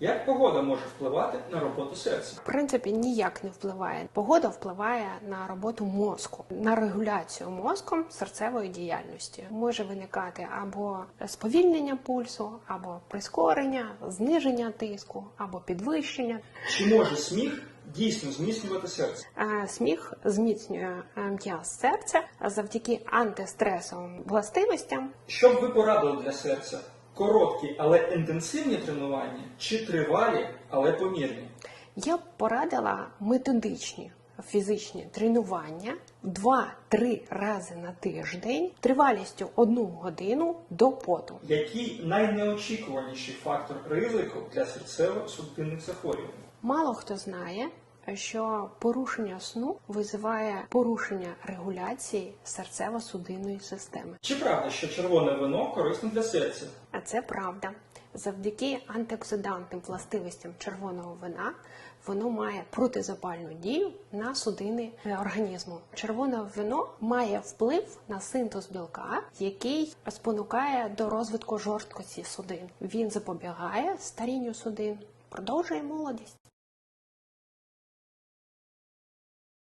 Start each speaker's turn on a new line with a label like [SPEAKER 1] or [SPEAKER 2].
[SPEAKER 1] Як погода може впливати на роботу серця?
[SPEAKER 2] В принципі, ніяк не впливає. Погода впливає на роботу мозку, на регуляцію мозком серцевої діяльності. Може виникати або сповільнення пульсу, або прискорення, зниження тиску, або підвищення.
[SPEAKER 1] Чи може сміх дійсно зміцнювати серце?
[SPEAKER 2] Е, Сміх зміцнює е, м'яз серця завдяки антистресовим властивостям.
[SPEAKER 1] Що б ви порадили для серця? Короткі, але інтенсивні тренування чи тривалі, але помірні?
[SPEAKER 2] Я б порадила методичні фізичні тренування 2-3 рази на тиждень тривалістю одну годину до поту.
[SPEAKER 1] Який найнеочікуваніший фактор ризику для серцево-судинних захворювань?
[SPEAKER 2] Мало хто знає, що порушення сну визиває порушення регуляції серцево-судинної системи.
[SPEAKER 1] Чи правда, що червоне вино корисно для серця?
[SPEAKER 2] А це правда. Завдяки антиоксидантним властивостям червоного вина воно має протизапальну дію на судини організму. Червоне вино має вплив на синтез білка, який спонукає до розвитку жорсткості судин. Він запобігає старінню судин, продовжує молодість.